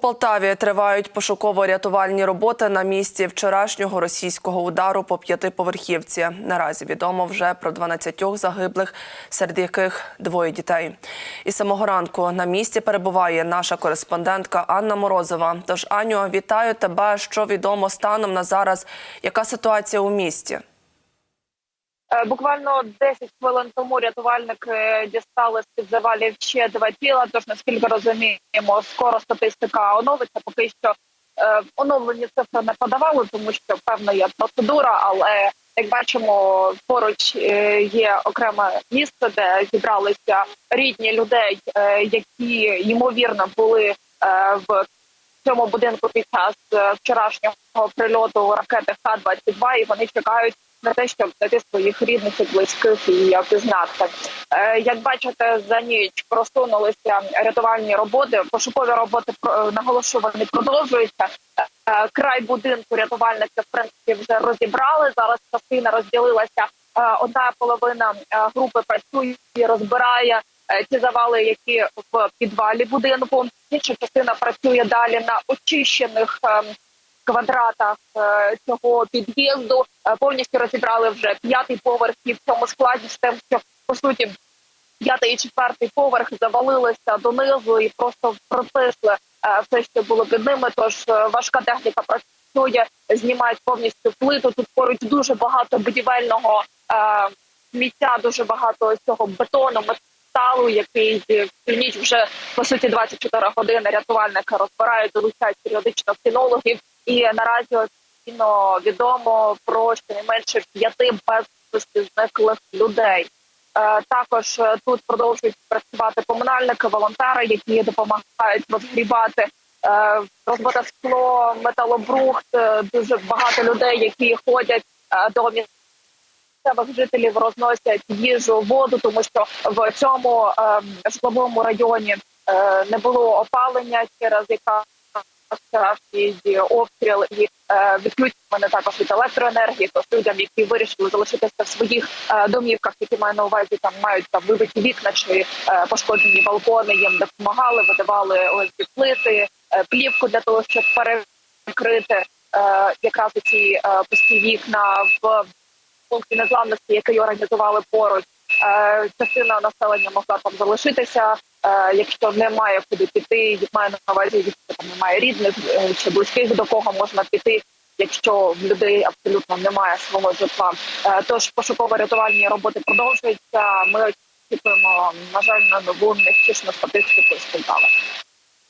Полтаві тривають пошуково-рятувальні роботи на місці вчорашнього російського удару по п'ятиповерхівці. Наразі відомо вже про 12 загиблих, серед яких двоє дітей. І самого ранку на місці перебуває наша кореспондентка Анна Морозова. Тож, Аню, вітаю тебе. Що відомо станом на зараз? Яка ситуація у місті? Е, Буквально 10 хвилин тому рятувальники дістали з під завалів ще два тіла. Тож наскільки розуміємо, скоро статистика оновиться. Поки що е, оновлені цифри не подавали, тому що певна є процедура. Але як бачимо, поруч е, є окреме місце, де зібралися рідні людей, е, які ймовірно були е, в цьому будинку під час е, вчорашнього прильоту ракети Х-22, і вони чекають на те, щоб знайти своїх рідних і близьких і пізнати. Е, Як бачите, за ніч просунулися рятувальні роботи. Пошукові роботи про- наголошую, вони продовжуються. Е, Край будинку рятувальники в принципі вже розібрали. Зараз частина розділилася. Е, Одна половина е, групи працює розбирає е, ті завали, які в підвалі будинку. Інша частина працює далі на очищених ем, квадратах е, цього під'їзду. Е, Повністю розібрали вже п'ятий поверх і в цьому складі з тим, що по суті п'ятий і четвертий поверх завалилися донизу і просто протисли все, що було під ними. Тож важка техніка працює, знімають повністю плиту. Тут поруч дуже багато будівельного сміття, дуже багато цього бетону, металу, який всю ніч вже по суті 24 години рятувальники розбирають, долучають періодично кінологів. І наразі офіційно відомо про щонайменше п'яти безвісти зниклих людей. Е, Також е, тут продовжують працювати комунальники, волонтери, які допомагають розгрібати е, розбите скло, металобрухт. Дуже багато людей, які ходять до місцевих жителів, розносять їжу, воду, тому що в цьому е, житловому районі е, не було опалення через яка вчорашній обстріл і е, відключення також від електроенергії. Тож людям, які вирішили залишитися в своїх е, домівках, які маю на увазі, там мають там вибиті вікна чи е, пошкоджені балкони. Їм допомагали, видавали ось плити, е, плівку для того, щоб перекрити е, якраз ці е, пусті вікна в пункті незламності, який організували поруч. Е, частина населення могла там залишитися. Е, якщо немає куди піти, має на увазі, там немає рідних е, чи близьких до кого можна піти, якщо в людей абсолютно немає свого житла. Тож пошуково-рятувальні роботи продовжуються. Ми очікуємо, на жаль, на нову невтішну статистику з.